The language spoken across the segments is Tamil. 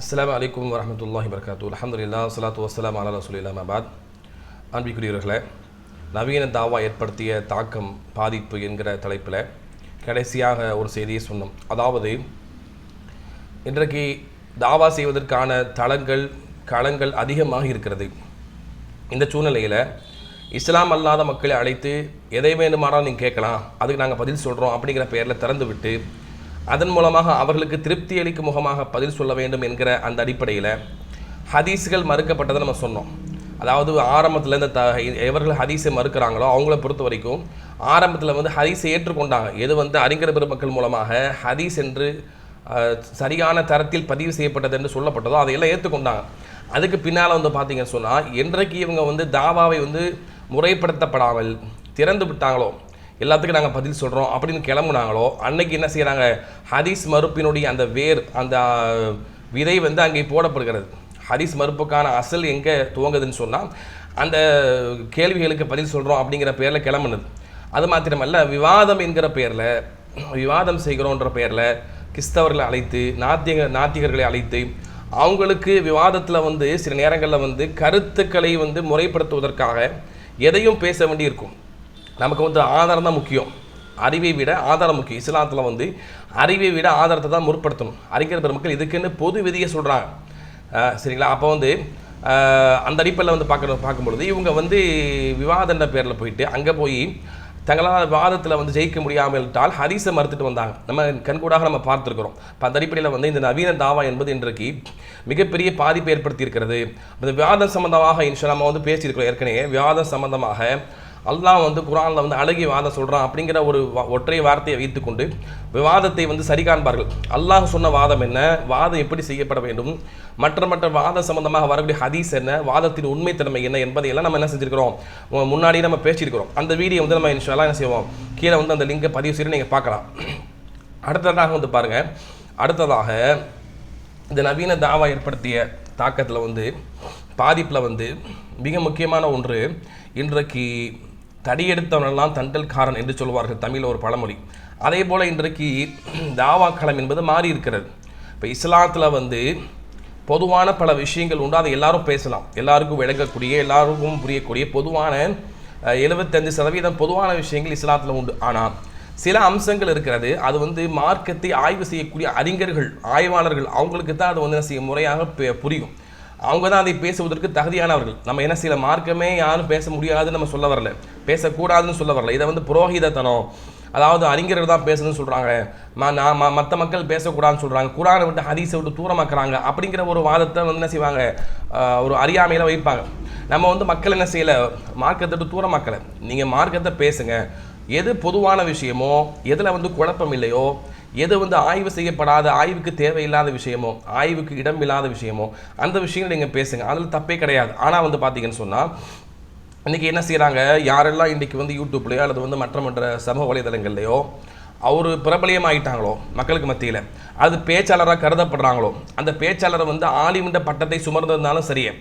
அஸ்லாம் அலைக்கும் வரஹமத்துல்லாஹி வரகாத்து அல்ஹம்துலில்லாஹ் ஸலாத்து வஸ்ஸலாம் அலா ரசூலில்லாஹ் அபாத் அன்பிக்குரியவர்களே நவீன தாவா ஏற்படுத்திய தாக்கம் பாதிப்பு என்கிற தலைப்பில் கடைசியாக ஒரு செய்தியை சொன்னோம். அதாவது இன்றைக்கு தாவா செய்வதற்கான தளங்கள் களங்கள் அதிகமாக இருக்கிறது. இந்த சூழ்நிலையில் இஸ்லாம் அல்லாத மக்களை அழைத்து எதை வேண்டுமானாலும் நீங்கள் கேட்கலாம். அதுக்கு நாங்கள் பதில் சொல்கிறோம் அப்படிங்கிற பெயரில் திறந்து விட்டு அதன் மூலமாக அவர்களுக்கு திருப்தி அளிக்கும் முகமாக பதில் சொல்ல வேண்டும் என்கிற அந்த அடிப்படையில் ஹதீஸுகள் மறுக்கப்பட்டதை நம்ம சொன்னோம். அதாவது ஆரம்பத்தில் இந்த த எவர்கள் ஹதீஸை மறுக்கிறாங்களோ அவங்கள பொறுத்த வரைக்கும் ஆரம்பத்தில் வந்து ஹதீஸை ஏற்றுக்கொண்டாங்க. எது வந்து அறிஞர் பெருமக்கள் மூலமாக ஹதீஸ் என்று சரியான தரத்தில் பதிவு செய்யப்பட்டது என்று சொல்லப்பட்டதோ அதையெல்லாம் ஏற்றுக்கொண்டாங்க. அதுக்கு பின்னால் வந்து பார்த்தீங்கன்னு சொன்னால் என்றைக்கு இவங்க வந்து தாவாவை வந்து முறைப்படுத்தப்படாமல் திறந்து விட்டாங்களோ எல்லாத்துக்கும் நாங்கள் பதில் சொல்கிறோம் அப்படின்னு கிளம்புனாங்களோ அன்னைக்கு என்ன செய்கிறாங்க ஹதீஸ் மறுப்பினுடைய அந்த வேர் அந்த விதை வந்து அங்கே போடப்படுகிறது. ஹதீஸ் மறுப்புக்கான அசல் எங்கே துவங்குதுன்னு சொன்னால் அந்த கேள்விகளுக்கு பதில் சொல்கிறோம் அப்படிங்கிற பேரில் கிளம்புனது. அது மாத்திரமல்ல விவாதம் என்கிற பேரில் விவாதம் செய்கிறோன்ற பேரில் கிறிஸ்தவர்களை அழைத்து நாத்திக நாத்திகர்களை அழைத்து அவங்களுக்கு விவாதத்தில் வந்து சில நேரங்களில் வந்து கருத்துக்களை வந்து முறைப்படுத்துவதற்காக எதையும் பேச வேண்டியிருக்கும். நமக்கு வந்து ஆதாரம் தான் முக்கியம். அறிவை விட ஆதாரம் முக்கியம். இஸ்லாத்தில் வந்து அறிவை விட ஆதாரத்தை தான் முற்படுத்தணும். அறிஞர் பெருமக்கள் இதுக்குன்னு பொது விதியை சொல்கிறாங்க சரிங்களா? அப்போ வந்து அந்த அடிப்படையில் வந்து பார்க்க பார்க்கும்பொழுது இவங்க வந்து விவாதன்ற பேரில் போயிட்டு அங்கே போய் தங்களால் வாதத்தில் வந்து ஜெயிக்க முடியாமல் விட்டால் ஹரிசை மறுத்துட்டு வந்தாங்க. நம்ம கண்கூடாக நம்ம பார்த்துருக்குறோம். இப்போ அந்த அடிப்படையில் வந்து இந்த நவீன தாவா என்பது இன்றைக்கு மிகப்பெரிய பாதிப்பை ஏற்படுத்தியிருக்கிறது. அந்த இந்த விவாதம் சம்பந்தமாக இன்ஷா நம்ம வந்து பேசியிருக்கிறோம் ஏற்கனவே. விவாதம் சம்பந்தமாக அல்லாஹ் வந்து குரானில் வந்து அழகிய வாதம் சொல்கிறான் அப்படிங்கிற ஒரு ஒற்றை வார்த்தையை வைத்துக்கொண்டு விவாதத்தை வந்து சரி காண்பார்கள். அல்லாஹ் சொன்ன வாதம் என்ன? வாதம் எப்படி செய்யப்பட வேண்டும்? மற்ற மற்ற வாத சம்பந்தமாக வரக்கூடிய ஹதீஸ் என்ன? வாதத்தின் உண்மைத்தன்மை என்ன என்பதையெல்லாம் நம்ம என்ன செஞ்சுருக்கிறோம்? முன்னாடியே நம்ம பேசியிருக்கிறோம். அந்த வீடியோ வந்து நம்ம இன்ஷால்லாம் என்ன செய்வோம்? கீழே வந்து அந்த லிங்கை பதிவு செய்து நீங்கள் பார்க்கலாம். அடுத்ததாக வந்து பாருங்கள் அடுத்ததாக இந்த நவீன தாவா ஏற்படுத்திய தாக்கத்தில் வந்து பாதிப்பில் வந்து மிக முக்கியமான ஒன்று இன்றைக்கு தடியெடுத்தவனெல்லாம் தண்டல்காரன் என்று சொல்வார்கள் தமிழில் ஒரு பழமொழி. அதே போல் இன்றைக்கு தாவா களம் என்பது மாறி இருக்கிறது இப்போ இஸ்லாத்தில் வந்து பொதுவான பல விஷயங்கள் உண்டு. அதை எல்லாரும் பேசலாம். எல்லாருக்கும் விளங்கக்கூடிய எல்லாருக்கும் புரியக்கூடிய பொதுவான எழுபத்தஞ்சு சதவீதம் பொதுவான விஷயங்கள் இஸ்லாத்தில் உண்டு. ஆனால் சில அம்சங்கள் இருக்கிறது. அது வந்து மார்க்கத்தை ஆய்வு செய்யக்கூடிய அறிஞர்கள் ஆய்வாளர்கள் அவங்களுக்கு தான் அது வந்து செய்ய முறையாக பே- புரியும். அவங்க தான் அதை பேசுவதற்கு தகுதியானவர்கள். நம்ம என்ன சில மார்க்கமே யாரும் பேச முடியாதுன்னு நம்ம சொல்ல வரல. பேசக்கூடாதுன்னு சொல்ல வரல. இதை வந்து புரோகிதத்தனம். அதாவது அறிஞர்கள் தான் பேசணும்னு சொல்கிறாங்க நான் மற்ற மக்கள் பேசக்கூடாதுன்னு சொல்கிறாங்க குரானை விட்டு ஹதீஸை விட்டு தூரமாக்குறாங்க. அப்படிங்கிற ஒரு வாதத்தை வந்து என்ன செய்வாங்க? ஒரு அறியாமையில் வைப்பாங்க. நம்ம வந்து மக்கள் என்ன செய்யலை? மார்க்கத்தை விட்டு தூரமாக்கலை. நீங்கள் மார்க்கத்தை பேசுங்க. எது பொதுவான விஷயமோ எதில் வந்து குழப்பம் இல்லையோ எது வந்து ஆய்வு செய்யப்படாத ஆய்வுக்கு தேவையில்லாத விஷயமோ ஆய்வுக்கு இடம் இல்லாத விஷயமோ அந்த விஷயங்கள் நீங்கள் பேசுங்க. அதில் தப்பே கிடையாது. ஆனால் வந்து பார்த்தீங்கன்னு சொன்னால் இன்றைக்கி என்ன செய்கிறாங்க யாரெல்லாம் இன்றைக்கி வந்து யூடியூப்லேயோ அல்லது வந்து மற்ற மற்ற சமூக வலைதளங்கள்லையோ அவர் பிரபலியமாகிட்டாங்களோ மக்களுக்கு மத்தியில் அது பேச்சாளராக கருதப்படுறாங்களோ அந்த பேச்சாளரை வந்து ஆலிமின்ற பட்டத்தை சுமர்ந்திருந்தாலும் சரியே.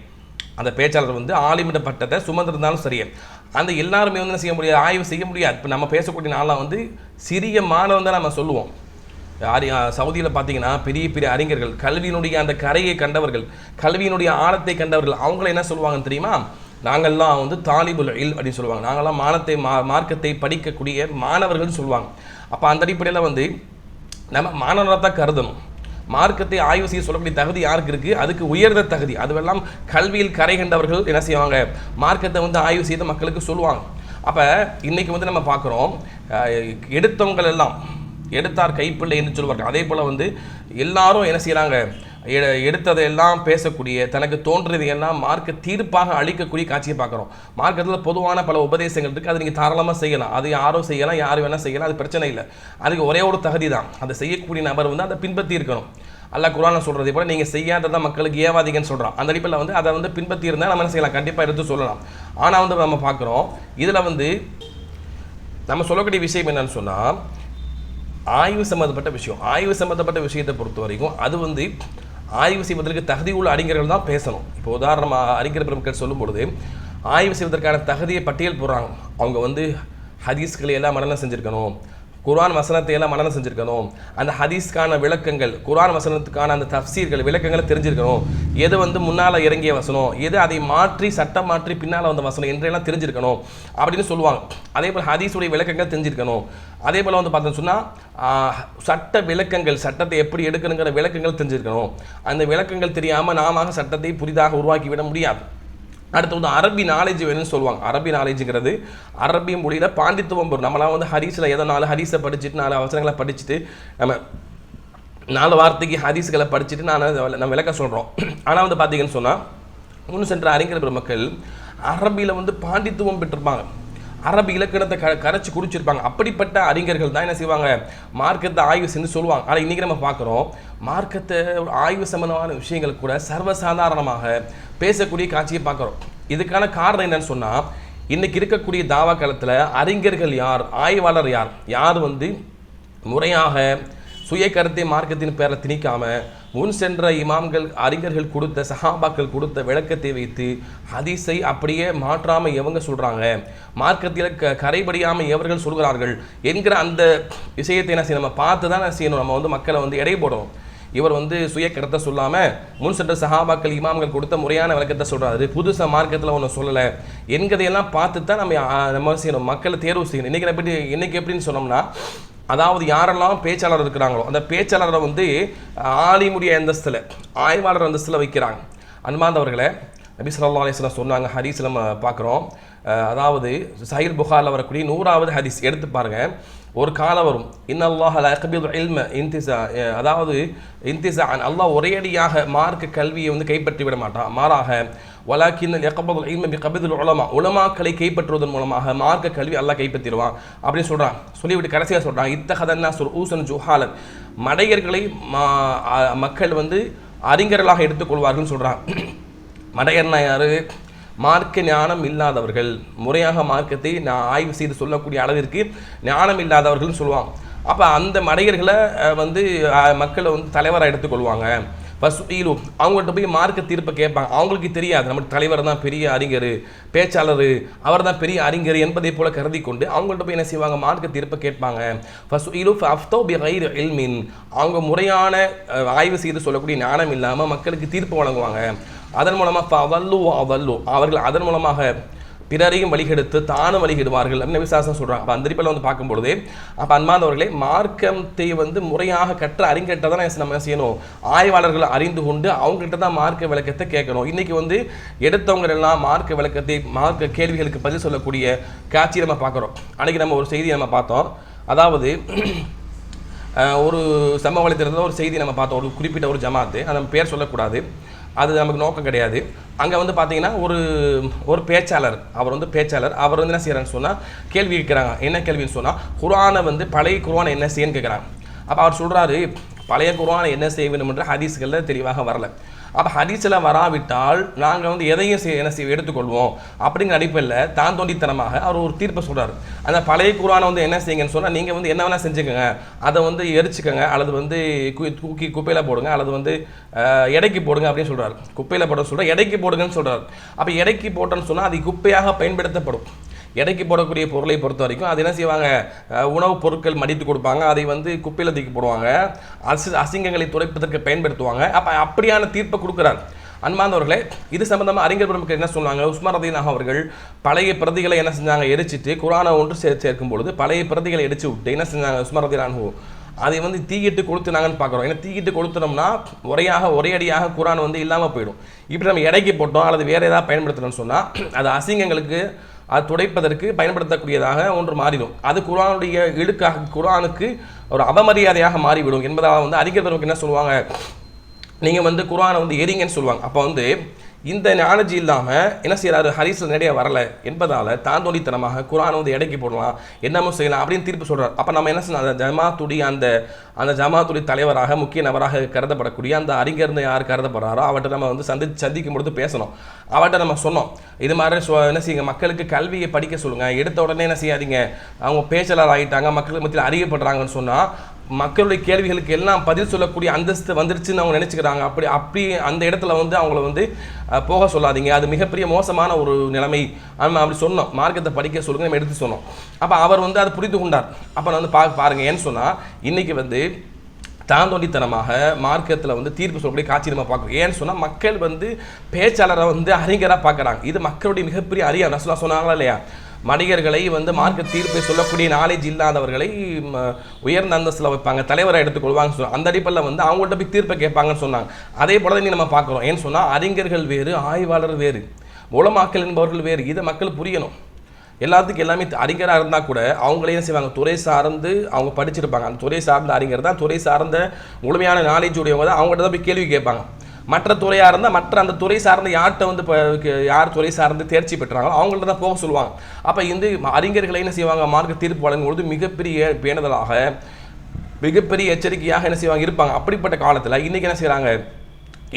அந்த பேச்சாளர் வந்து ஆலிமின்ற பட்டத்தை சுமந்திருந்தாலும் சரியே. அந்த எல்லாருமே வந்து என்ன செய்ய முடியாது? ஆய்வு செய்ய முடியாது. இப்போ நம்ம பேசக்கூடிய நாளாக வந்து சிறிய மாணவன் தான் நம்ம சொல்லுவோம். சவுதியில் பார்த்தீங்கன்னா பெரிய பெரிய அறிஞர்கள் கல்வியினுடைய அந்த கரையை கண்டவர்கள் கல்வியினுடைய ஆழத்தை கண்டவர்கள் அவங்கள என்ன சொல்லுவாங்கன்னு தெரியுமா? நாங்கள்லாம் வந்து தாலிபுல் இல் அப்படின்னு சொல்லுவாங்க. நாங்கள்லாம் மானத்தை மா மார்க்கத்தை படிக்கக்கூடிய மாணவர்கள்னு சொல்லுவாங்க. அப்போ அந்த அடிப்படையில் வந்து நம்ம மாணவராக தான் கருதணும். மார்க்கத்தை ஆய்வு செய்ய சொல்லக்கூடிய தகுதி யாருக்கு இருக்குது அதுக்கு உயர்ந்த தகுதி. அதுவெல்லாம் கல்வியில் கரை கண்டவர்கள் என்ன செய்வாங்க? மார்க்கத்தை வந்து ஆய்வு செய்து மக்களுக்கு சொல்லுவாங்க. அப்போ இன்றைக்கி வந்து நம்ம பார்க்குறோம் எடுத்தவங்கள் எல்லாம் எடுத்தார் கைப்பிள்ளை என்று சொல்வார்கள். அதே போல் வந்து எல்லாரும் என்ன செய்கிறாங்க எ- எடுத்ததையெல்லாம் பேசக்கூடிய தனக்கு தோன்றியதையெல்லாம் மார்க்க தீர்ப்பாக அளிக்கக்கூடிய காட்சியை பார்க்குறோம். மார்க்கத்தில் பொதுவான பல உபதேசங்கள் இருக்குது அதை நீங்கள் தாராளமாக செய்யலாம். அது யாரோ செய்யலாம் யார் வேணால் செய்யலாம் அது பிரச்சனை இல்லை. அதுக்கு ஒரே ஒரு தகுதி தான் அதை செய்யக்கூடிய நபர் வந்து அதை பின்பற்றி இருக்கணும். அல்லாஹ் குரான சொல்கிறதே போல் நீங்கள் செய்யாததான் மக்களுக்கு ஏவாதீங்கன்னு சொல்கிறான் அந்த அடிப்பில் வந்து அதை வந்து பின்பற்றி இருந்தால் நம்ம என்ன செய்யலாம்? கண்டிப்பாக எடுத்து சொல்லலாம். ஆனால் வந்து நம்ம பார்க்குறோம் இதில் வந்து நம்ம சொல்லக்கூடிய விஷயம் என்னன்னு சொன்னால் ஆய்வு சம்மந்தப்பட்ட விஷயம். ஆய்வு சம்மந்தப்பட்ட விஷயத்தை பொறுத்த வரைக்கும் அது வந்து ஆய்வு செய்வதற்கு தகுதி உள்ள அறிஞர்கள் தான் பேசணும். இப்போ உதாரணமாக அறிஞர் பிரமுகர் சொல்லும் பொழுது ஆய்வு செய்வதற்கான தகுதியை பட்டியல் போடுறாங்க. அவங்க வந்து ஹதீஸ்களை எல்லாம் மனநம் செஞ்சுருக்கணும். குர்ஆன் வசனத்தை எல்லாம் மனநம் செஞ்சுருக்கணும். அந்த ஹதீஸ்க்கான விளக்கங்கள் குர்ஆன் வசனத்துக்கான அந்த தஃப்சீர்கள் விளக்கங்களை தெரிஞ்சிருக்கணும். எது வந்து முன்னால் இறங்கிய வசனம் எது அதை மாற்றி சட்டம் மாற்றி பின்னால் வந்த வசனம் என்றெல்லாம் தெரிஞ்சிருக்கணும் அப்படின்னு சொல்லுவாங்க. அதே போல் ஹதீஸுடைய விளக்கங்கள் தெரிஞ்சிருக்கணும். அதே போல் வந்து பார்த்தோம்னு சொன்னால் சட்ட விளக்கங்கள் சட்டத்தை எப்படி எடுக்கணுங்கிற விளக்கங்கள் தெரிஞ்சிருக்கணும். அந்த விளக்கங்கள் தெரியாமல் நாம சட்டத்தை புதிதாக உருவாக்கி விட முடியாது. அடுத்து வந்து அரபி நாலேஜ் வேணும்னு சொல்லுவாங்க. அரபி நாலேஜுங்கிறது அரபி மொழியில் பாண்டித்துவம் பெறும் நம்மளாம் வந்து ஹரிஸில் ஏதோ நாலு ஹரிஸை படிச்சுட்டு நாலு அவசரங்களை படிச்சுட்டு நம்ம நாலு வார்த்தைக்கு ஹதீஸ்களை படிச்சுட்டு நான் அதை நம்ம விளக்க சொல்கிறோம் ஆனால் வந்து பார்த்தீங்கன்னு சொன்னால் முன்னு சென்ற அறிஞர் பெருமக்கள் அரபியில் வந்து பாண்டித்துவம் பெற்றிருப்பாங்க. அரபி இலக்கணத்தை க கரைச்சி குடிச்சிருப்பாங்க. அப்படிப்பட்ட அறிஞர்கள் தான் என்ன செய்வாங்க? மார்க்கத்தை ஆய்வு செஞ்சு சொல்லுவாங்க. ஆனால் இன்றைக்கி நம்ம பார்க்குறோம் மார்க்கத்தை ஆய்வு சம்பந்தமான விஷயங்கள் கூட சர்வசாதாரணமாக பேசக்கூடிய காட்சியை பார்க்குறோம் இதுக்கான காரணம் என்னன்னு சொன்னால் இன்றைக்கி இருக்கக்கூடிய தாவா காலத்தில் அறிஞர்கள் யார் ஆய்வாளர் யார்? யார் வந்து முறையாக சுய கருத்தை மார்க்கத்தின் பேரில் திணிக்காம முன் சென்ற இமாம்கள் அறிஞர்கள் கொடுத்த சஹாபாக்கள் கொடுத்த விளக்கத்தை வைத்து ஹதீஸை அப்படியே மாற்றாமல் எவங்க சொல்கிறாங்க மார்க்கத்தில் க கரைபடியாமல் எவர்கள் சொல்கிறார்கள்? என்கிற அந்த விஷயத்தை என்ன செய்யணும்? நம்ம பார்த்து தான் என்ன செய்யணும். நம்ம வந்து மக்களை வந்து எடை போடணும். இவர் வந்து சுய கருத்தை சொல்லாமல் முன் சென்ற சஹாபாக்கள் இமாம்கள் கொடுத்த முறையான விளக்கத்தை சொல்கிறாரு புதுசாக மார்க்கத்தில் ஒன்று சொல்லலை. என்கிறதையெல்லாம் பார்த்து தான் நம்ம நம்ம செய்யணும். மக்களை தேர்வு செய்யணும். இன்றைக்கி எப்படி இன்றைக்கி எப்படின்னு சொன்னோம்னா அதாவது யாரெல்லாம் பேச்சாளர் இருக்கிறாங்களோ அந்த பேச்சாளரை வந்து ஆலிமுடைய அந்தஸ்தில் ஆய்வாளர் அந்தஸ்தில் வைக்கிறாங்க. அன்பாந்தவர்களை நபி சொல்லா அலிஸ்லாம் சொன்னாங்க ஹதீஸ் நம்ம பார்க்குறோம். அதாவது சஹீல் புகாரில் வரக்கூடிய நூறாவது ஹதீஸ் எடுத்து பாருங்கள் ஒரு காலம் வரும். இன்னல்லாஹ் லா இல்ம இன்திசா அதாவது இன்திசா அல்லாஹ் ஒரேடியாக மார்க்க கல்வியை வந்து கைப்பற்றி விட மாட்டான். மாறாக வலாக்கின் யக்பது இல்ம பி கபிதுல் உலமா உலமாக்களை கைப்பற்றுவதன் மூலமாக மார்க்க கல்வி அல்லாஹ் கைப்பற்றிடுவான். அப்படின்னு சொல்கிறான் சொல்லிவிட்டு கடைசியாக சொல்கிறான் இத்தகதன்னா சொல் ஊசன் ஜுஹாலன் மடையர்களை மா- மக்கள் வந்து அறிஞர்களாக எடுத்துக்கொள்வார்கள்னு சொல்கிறான் மடையர்னா யார்? மார்க்க ஞானம் இல்லாதவர்கள். முறையாக மார்க்கத்தை நான் ஆய்வு செய்து சொல்லக்கூடிய அளவிற்கு ஞானம் இல்லாதவர்கள்னு சொல்லுவாங்க. அப்போ அந்த மடையர்களை வந்து மக்களை வந்து தலைவராக எடுத்துக்கொள்வாங்க. ஃபஸ்ட் அவங்கள்ட்ட போய் மார்க்க தீர்ப்பை கேட்பாங்க. அவங்களுக்கு தெரியாது. நம்ம தலைவர் தான் பெரிய அறிஞர் பேச்சாளர் அவர் தான் பெரிய அறிஞர் என்பதை போல கருதி கொண்டு அவங்கள்ட்ட போய் என்ன செய்வாங்க? மார்க்க தீர்ப்பை கேட்பாங்க. ஃபஸ்ட் ஈலு அஃப்தோ பி கைர் இல்மின். அவங்க முறையான ஆய்வு செய்து சொல்லக்கூடிய ஞானம் இல்லாமல் மக்களுக்கு தீர்ப்பு வழங்குவாங்க. அதன் மூலமாக அவல்லு அவல்லு அவர்கள் அதன் மூலமாக பிறரையும் வழிகெடுத்து தானும் வழிகிடுவார்கள் அப்படின்னு விசாசம் சொல்கிறாங்க அப்போ அந்த அடிப்படையில் வந்து பார்க்கும்பொழுது அப்போ அன்பாந்தவர்களே மார்க்கத்தை வந்து முறையாக கற்ற அறிஞர்கிட்ட தான் நம்ம செய்யணும்? ஆய்வாளர்களை அறிந்து கொண்டு அவங்ககிட்ட தான் மார்க்க விளக்கத்தை கேட்கணும். இன்றைக்கி வந்து எடுத்தவங்க எல்லாம் மார்க்க விளக்கத்தை மார்க்க கேள்விகளுக்கு பதில் சொல்லக்கூடிய காட்சியை நம்ம பார்க்குறோம். அன்னைக்கு நம்ம ஒரு செய்தியை நம்ம பார்த்தோம். அதாவது ஒரு சமூக ஒரு செய்தி நம்ம பார்த்தோம். ஒரு குறிப்பிட்ட ஒரு ஜமாத்து அது நம்ம பேர் சொல்லக்கூடாது. அது நமக்கு நோக்கம் கிடையாது. அங்கே வந்து பார்த்தீங்கன்னா ஒரு ஒரு பேச்சாளர் அவர் வந்து பேச்சாளர் அவர் வந்து என்ன செய்கிறான்னு சொன்னால் கேள்வி கேட்குறாங்க. என்ன கேள்வின்னு சொன்னால் குரானை வந்து பழைய குருவானை என்ன செய்யன்னு கேட்குறாங்க. அப்போ அவர் சொல்கிறாரு பழைய குருவானை என்ன செய்ய வேண்டும் என்ற ஹதீஸ்களில் தெளிவாக வரல. அப்போ ஹதீஸில் வராவிட்டால் நாங்கள் வந்து எதையும் செய்ய என்ன செய்ய எடுத்துக்கொள்வோம். அப்படிங்கிற அடிப்படையில் தான் தோண்டித்தனமாக அவர் ஒரு தீர்ப்பை சொல்கிறார் அந்த பழைய குரானை வந்து என்ன செய்யுங்கன்னு சொன்னால் நீங்கள் வந்து என்ன வேணால் செஞ்சுக்கோங்க. அதை வந்து எரிச்சுக்கோங்க. அல்லது வந்து தூக்கி குப்பையில் போடுங்க. அல்லது வந்து எடைக்கு போடுங்க அப்படின்னு சொல்கிறார் குப்பையில் போட சொல்கிறார் எடைக்கு போடுங்கன்னு சொல்கிறார் அப்போ எடைக்கு போட்டோன்னு சொன்னால் அது குப்பையாக பயன்படுத்தப்படும். எடைக்கு போடக்கூடிய பொருளை பொறுத்த வரைக்கும் அது என்ன செய்வாங்க? உணவுப் பொருட்கள் மடித்து கொடுப்பாங்க. அதை வந்து குப்பையில் தூக்கி போடுவாங்க. அசி அசிங்கங்களை துடைப்பதற்கு பயன்படுத்துவாங்க. அப்போ அப்படியான தீர்ப்பை கொடுக்குறார். அன்பார்ந்தவர்களே இது சம்பந்தமாக அறிஞர் பெருமக்கள் என்ன சொன்னாங்க உஸ்மான் ரதீனாக அவர்கள் பழைய பிரதிகளை என்ன செஞ்சாங்க? எரிச்சிட்டு குரானை ஒன்று சே சேர்க்கும் பொழுது பழைய பிரதிகளை எரிச்சு விட்டு என்ன செஞ்சாங்க? உஸ்மான் ரதீனானு அதை வந்து தீயிட்டு கொளுத்துனாங்கன்னு பார்க்குறோம். ஏன்னா தீயிட்டு கொளுத்துனோம்னா ஒரையாக ஒரேடியாக குரான் வந்து இல்லாமல் போயிடும். இப்படி நம்ம இடைக்கு போட்டோம் அல்லது வேறு ஏதாவது பயன்படுத்தணும்னு சொன்னால் அது அசிங்கங்களுக்கு அது துடைப்பதற்கு பயன்படுத்தக்கூடியதாக ஒன்று மாறிடும் அது குரானுடைய இழுக்காக குரானுக்கு ஒரு அவமரியாதையாக மாறிவிடும் என்பதால் வந்து அறிஞர் பெருமக்கள் என்ன சொல்லுவாங்க? நீங்கள் வந்து குரானை வந்து எரிங்கன்னு சொல்லுவாங்க. அப்போ வந்து இந்த நாலேஜ் இல்லாமல் என்ன செய்கிறாரு ஹரிஸில் நிறைய வரலை. என்பதால் தாந்தோலித்தனமாக குரான் வந்து எடைக்கு போடலாம் என்னமோ செய்யலாம் அப்படின்னு தீர்ப்பு சொல்கிறார் அப்போ நம்ம என்ன செய்யணும்? அந்த ஜமாத்துடைய அந்த அந்த ஜமாத்துடைய தலைவராக முக்கிய நபராக கருதப்படக்கூடிய அந்த அறிஞர்ந்து யார் கருதப்படுறாரோ அவர்கிட்ட நம்ம வந்து சந்தி சந்திக்கும் பொழுது பேசணும். அவர்கிட்ட நம்ம சொன்னோம். இது மாதிரி சொ- என்ன செய்யுங்க? மக்களுக்கு கல்வியை படிக்க சொல்லுங்கள் எடுத்த உடனே என்ன செய்யாதீங்க. அவங்க பேச்சாளர் ஆகிட்டாங்க மக்களுக்கு மத்தியில் அறியப்படுறாங்கன்னு சொன்னால் மக்களுடைய கேள்விகளுக்கு எல்லாம் பதில் சொல்லக்கூடிய அந்தஸ்து வந்துருச்சுன்னு அவங்க நினச்சிக்கிறாங்க. அப்படி அப்படி அந்த இடத்துல வந்து அவங்கள வந்து போக சொல்லாதீங்க. அது மிகப்பெரிய மோசமான ஒரு நிலைமை. நம்ம அப்படி சொன்னோம். மார்க்கத்தை படிக்க சொல்லுங்க நம்ம எடுத்து சொன்னோம். அப்போ அவர் வந்து அதை புரிந்து கொண்டார். அப்போ நான் வந்து பா பாருங்க ஏன்னு சொன்னால் இன்றைக்கி வந்து தாந்தோண்டித்தனமாக மார்க்கத்தில் வந்து தீர்ப்பு சொல்லக்கூடிய காட்சி நம்ம பார்க்குறோம். ஏன்னு சொன்னால் மக்கள் வந்து பேச்சாளரை வந்து அறிஞராக பார்க்குறாங்க. இது மக்களுடைய மிகப்பெரிய அறியா ரசுலா சொன்னாங்களா இல்லையா? மனிதர்களை வந்து மார்க்க தீர்ப்பை சொல்லக்கூடிய நாலேஜ் இல்லாதவர்களை ம, உயர்ந்த அந்தஸ்தில் வைப்பாங்க தலைவரை எடுத்துக்கொள்வாங்க சொன்னாங்க அந்த அடிப்படையில் வந்து அவங்கள்ட்ட போய் தீர்ப்பை கேட்பாங்கன்னு சொன்னாங்க. அதே போல தான் நம்ம பார்க்குறோம். ஏன்னு சொன்னால் அறிஞர்கள் வேறு ஆய்வாளர் வேறு உலமாக்கல் என்பவர்கள் வேறு இதை மக்கள் புரியணும். எல்லாத்துக்கும் எல்லாமே அறிஞராக இருந்தால் கூட அவங்களே என்ன செய்வாங்க? துறை சார்ந்து அவங்க படிச்சிருப்பாங்க. அந்த துறை சார்ந்த அறிஞர் தான் துறை சார்ந்த முழுமையான நாலேஜ் உடையவங்க தான் அவங்கள்ட்ட தான் போய் கேள்வி கேட்பாங்க. மற்ற துறையாக இருந்தால் மற்ற அந்த துறை சார்ந்த யார்கிட்ட வந்து இப்போ யார் துறை சார்ந்து தேர்ச்சி பெற்றாங்களோ அவங்கள்ட்ட தான் போக சொல்லுவாங்க. அப்போ இந்த அறிஞர்களை என்ன செய்வாங்க? மார்க்க தீர்ப்பு வழங்கும் பொழுது மிகப்பெரிய பேணுதலாக மிகப்பெரிய எச்சரிக்கையாக என்ன செய்வாங்க? இருப்பாங்க. அப்படிப்பட்ட காலத்தில் இன்றைக்கி என்ன செய்கிறாங்க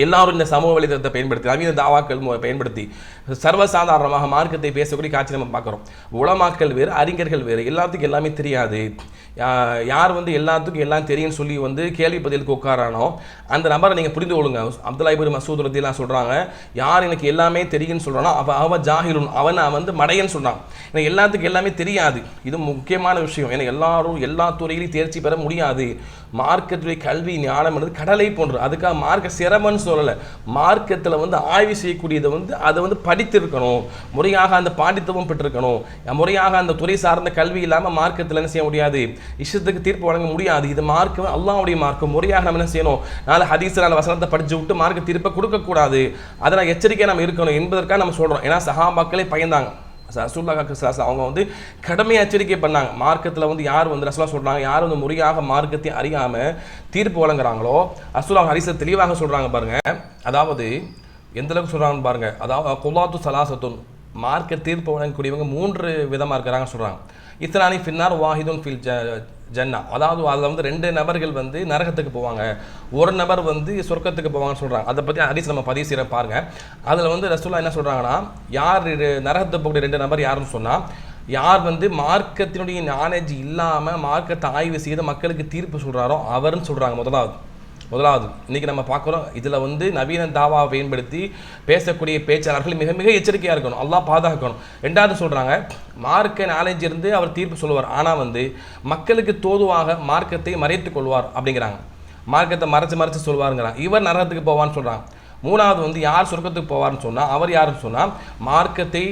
எல்லாரும் இந்த சமூக வலைதளத்தை பயன்படுத்தி நவீன தாவாக்கள் பயன்படுத்தி சர்வசாதாரணமாக மார்க்கத்தை பேசக்கூடிய காட்சி நம்ம பார்க்குறோம். உளமாக்கல் வேறு அறிஞர்கள் வேறு எல்லாத்துக்கும் எல்லாமே தெரியாது. யார் வந்து எல்லாத்துக்கும் எல்லாம் தெரியும்னு சொல்லி வந்து கேள்வி பதிலுக்கு உட்காரானோ அந்த நபரை நீங்கள் புரிந்து கொள்ளுங்க. அப்துல்லா இபின் மசூத் ரத்திலாம் சொல்கிறாங்க யார் எனக்கு எல்லாமே தெரியும்னு சொல்கிறானோ அவன் அவன் ஜாகிலுன் அவன் வந்து மடையன்னு சொல்கிறான் எனக்கு எல்லாத்துக்கும் எல்லாமே தெரியாது. இது முக்கியமான விஷயம். ஏன்னா எல்லாரும் எல்லா துறையிலையும் தேர்ச்சி பெற முடியாது. மார்க்கத்துடைய கல்வி ஞானம் என்பது கடலை போன்று. அதுக்காக மார்க்க சிரமம்னு சொல்லலை. மார்க்கத்தில் வந்து ஆய்வு செய்யக்கூடியதை வந்து அதை வந்து படித்திருக்கணும். முறையாக அந்த பாண்டித்துவம் பெற்றிருக்கணும். முறையாக அந்த துறை சார்ந்த கல்வி இல்லாமல் மார்க்கத்தில் என்ன செய்ய முடியாது? இஷ்டத்துக்கு தீர்ப்பு வழங்க முடியாது. இது மார்க்கம் அல்லாவுடைய மார்க்கம் முறையாக நம்ம என்ன செய்யணும்? நாலு ஹதீஸ் நாலு வசனத்தை படிச்சு விட்டு மார்க்க தீர்ப்பை கொடுக்கக்கூடாது. அதை நான் எச்சரிக்கையாக நம்ம இருக்கணும் என்பதற்காக நம்ம சொல்கிறோம் ஏன்னா சஹாபாக்களே பயந்தாங்க. ரசூல்லா கிறிஸ்தாஸ் அவங்க வந்து கடமையை எச்சரிக்கை பண்ணாங்க. மார்க்கத்தில் வந்து யார் வந்து ரசூலா சொல்கிறாங்க யார் வந்து முறையாக மார்க்கத்தை அறியாமல் தீர்ப்பு வழங்குறாங்களோ ரசூலா ஹரிச தெளிவாக சொல்கிறாங்க பாருங்கள் அதாவது எந்த அளவுக்கு சொல்கிறாங்கன்னு பாருங்கள் அதாவது குலாத்து சலாசத்துன் மார்க்க தீர்ப்பு வழங்கக்கூடியவங்க மூன்று விதமாக இருக்கிறாங்க சொல்கிறாங்க இத்தனானி ஃபின்னார் வாஹிதுன் ஃபில் ஜ ஜன்னா. அதாவது அதில் வந்து ரெண்டு நபர்கள் வந்து நரகத்துக்கு போவாங்க. ஒரு நபர் வந்து சொர்க்கத்துக்கு போவாங்கன்னு சொல்கிறாங்க அதை பற்றி அரிசி நம்ம பதிவு செய்கிற பாருங்க. அதில் வந்து ரசூலா என்ன சொல்கிறாங்கன்னா யார் நரகத்துக்கு போகக்கூடிய ரெண்டு நபர் யாருன்னு சொன்னால் யார் வந்து மார்க்கத்தினுடைய நாலேஜ் இல்லாமல் மார்க்கத்தை ஆய்வு செய்து மக்களுக்கு தீர்ப்பு சொல்கிறாரோ அவர்னு சொல்கிறாங்க முதலாவது. முதலாவது இன்றைக்கி நம்ம பார்க்குறோம் இதில் வந்து நவீன தாவாவை பயன்படுத்தி பேசக்கூடிய பேச்சாளர்கள் மிக மிக எச்சரிக்கையாக இருக்கணும் எல்லாம் பாதுகாக்கணும். ரெண்டாவது சொல்கிறாங்க மார்க்க நாலேஜ் இருந்து அவர் தீர்ப்பு சொல்லுவார். ஆனால் வந்து மக்களுக்கு தோதுவாக மார்க்கத்தை மறைத்து கொள்வார் அப்படிங்கிறாங்க. மார்க்கத்தை மறைச்சு மறைச்சு சொல்வாருங்கிறான் இவர் நரகத்துக்கு போவான்னு சொல்கிறாங்க மூணாவது வந்து யார் சொர்க்கத்துக்கு போவார்னு சொன்னால் அவர் யாருன்னு சொன்னால் மார்க்கத்தை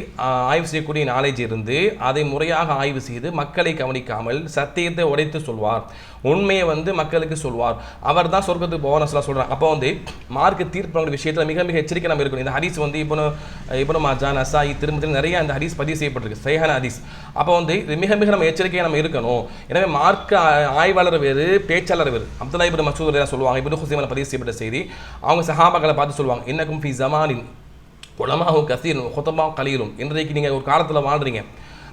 ஆய்வு செய்யக்கூடிய நாலேஜ் இருந்து அதை முறையாக ஆய்வு செய்து மக்களை கவனிக்காமல் சத்தியத்தை உடைத்து சொல்வார். உண்மையை வந்து மக்களுக்கு சொல்வார். அவர் தான் சொர்க்கத்துக்கு போவார்னு சொல்ல சொல்கிறாங்க அப்போ வந்து மார்க்கு தீர்ப்பு விஷயத்தில் மிக மிக எச்சரிக்கை நம்ம இருக்கணும். இந்த ஹரிஸ் வந்து இப்போ இப்போ மாஜான் அசாயி திரும்ப திரும்ப நிறைய அந்த ஹரிஸ் பதிவு செய்யப்பட்டிருக்கு. சைஹான ஹரிஸ் அப்போ வந்து இது மிக மிக நம்ம எச்சரிக்கையாக நம்ம இருக்கணும். எனவே மார்க்க ஆய்வாளர் வேறு பேச்சாளர் வேறு. அப்துல்லா இபின் மசூத் சொல்லுவாங்க. இபின் ஹுசைமன் பதிவு செய்யப்பட்ட செய்தி. அவங்க சஹாபாக்களை பார்த்து சொல்லுவாங்க. என்னக்கும் ஃபி ஜமானின் உலமாவும் கசீரும் ஹுத்தமா கலீலும். இன்றைக்கு நீங்கள் ஒரு காலத்தில் வாழ்றீங்க.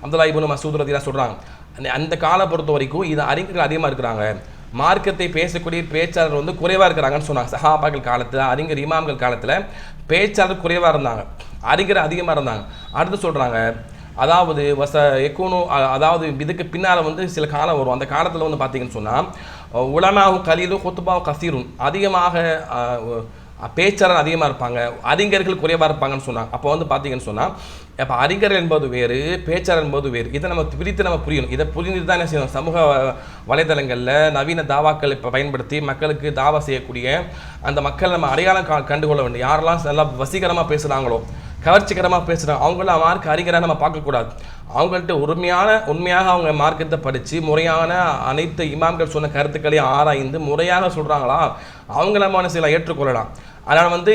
அப்துல்லா இபின் மசூத் ரதிலாம் சொல்கிறாங்க அந்த- அந்த காலை பொறுத்த வரைக்கும் இது அறிஞர்கள் அதிகமாக இருக்கிறாங்க. மார்க்கத்தை பேசக்கூடிய பேச்சாளர் வந்து குறைவாக இருக்கிறாங்கன்னு சொன்னாங்க. சஹாபாக்கள் காலத்தில் அறிஞர் இமாம்கள் காலத்தில் பேச்சாளர் குறைவாக இருந்தாங்க. அறிஞர் அதிகமாக இருந்தாங்க. அடுத்து சொல்கிறாங்க அதாவது வச எக்கோனோ அதாவது இதுக்கு பின்னால் வந்து சில காலம் வரும். அந்த காலத்தில் வந்து பார்த்தீங்கன்னு சொன்னால் உலமாவும் கலீலும் ஹுத்துபாவும் கசீரும் அதிகமாக பேச்சாளர் அதிகமாக இருப்பாங்க அறிஞர்கள் குறைவாக இருப்பாங்கன்னு சொன்னாங்க. அப்போ வந்து பார்த்தீங்கன்னு சொன்னால் இப்போ அறிஞர் என்பது வேறு பேச்சாளர் என்பது வேறு. இதை நம்ம பிரித்து நம்ம புரியணும். இதை புரிந்து தான் என்ன செய்யணும். சமூக வலைதளங்களில் நவீன தாவாக்களை இப்போ பயன்படுத்தி மக்களுக்கு தாவா செய்யக்கூடிய அந்த மக்கள் நம்ம அடையாளம் கா கண்டுகொள்ள வேண்டும். யாரெல்லாம் நல்லா வசீகரமாக பேசுகிறாங்களோ கவர்ச்சிகரமாக பேசுகிறாங்க அவங்கள மார்க் அறிஞராக நம்ம பார்க்கக்கூடாது. அவங்கள்ட்ட உண்மையான உண்மையாக அவங்க மார்க்கத்தை படித்து முறையான அனைத்து இமாம்கள் சொன்ன கருத்துக்களையும் ஆராய்ந்து முறையாக சொல்கிறாங்களா அவங்கள நம்ம ஏற்றுக்கொள்ளலாம். அதனால் வந்து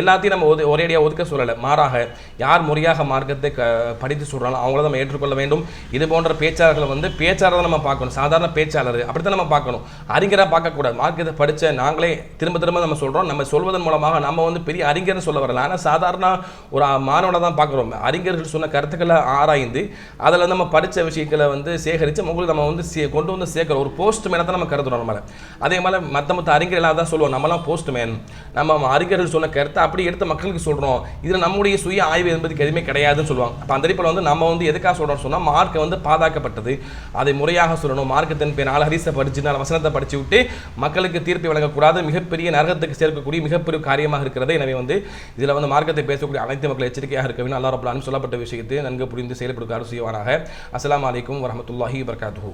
எல்லாத்தையும் நம்ம ஒது ஒரேடியாக ஒதுக்க சொல்லலை. மாறாக யார் முறையாக மார்க்கத்தை க படித்து சொல்கிறாங்களோ அவங்கள நம்ம ஏற்றுக்கொள்ள வேண்டும். இது போன்ற பேச்சாளர்களை வந்து பேச்சாளரை நம்ம பார்க்கணும். சாதாரண பேச்சாளர் அப்படி தான் நம்ம பார்க்கணும். அறிஞராக பார்க்கக்கூடாது. மார்க்கத்தை படித்த நாங்களே திரும்ப திரும்ப நம்ம சொல்கிறோம் நம்ம சொல்வதன் மூலமாக நம்ம வந்து பெரிய அறிஞர்னு சொல்ல வரல. ஆனால் சாதாரண ஒரு மாணவனை தான் பார்க்குறோம். அறிஞர்கள் சொன்ன கருத்துக்களை ஆராய்ந்து அதில் நம்ம படித்த விஷயங்களை வந்து சேகரித்து உங்களுக்கு நம்ம வந்து சே கொண்டு வந்து சேர்க்குறோம் ஒரு போஸ்ட் மேனை தான் நம்ம கருதுறோம் நம்மளை. அதே மாதிரி மற்ற மற்ற அறிஞர்களாக தான் சொல்லுவோம் நம்மளாம் போஸ்ட் மேன் நம்ம அறிஞர்கள் சொன்ன கருத்தை அப்படி எடுத்து மக்களுக்கு சொல்கிறோம் இதில் நம்முடைய சுய ஆய்வு என்பதுக்கு எதுவுமே கிடையாதுன்னு சொல்லுவாங்க. அப்போ அந்த அடிப்பில் வந்து நம்ம வந்து எதுக்காக சொல்கிறோம் சொன்னால் மார்க்கை வந்து பாதுகாக்கப்பட்டது. அதை முறையாக சொல்லணும். மார்க்கத்தின் பேர் நாலு ஹரிசை படிச்சு வசனத்தை படிச்சு விட்டு மக்களுக்கு தீர்ப்பை வழங்கக்கூடாது. மிகப்பெரிய நரகத்துக்கு சேர்க்கக்கூடிய மிகப்பெரிய காரியமாக இருக்கிறது. எனவே வந்து இதில் வந்து மார்க்கத்தை பேசக்கூடிய அனைத்து மக்கள் எச்சரிக்கையாக இருக்க வேண்டும். அல்லா சொல்லப்பட்ட விஷயத்தை நன்கு புரிந்து செயல்படுத்த செய்வானாக அஸ்ஸலாமு அலைக்கும் வரஹ்மத்துல்லாஹி வபரகாத்துஹு.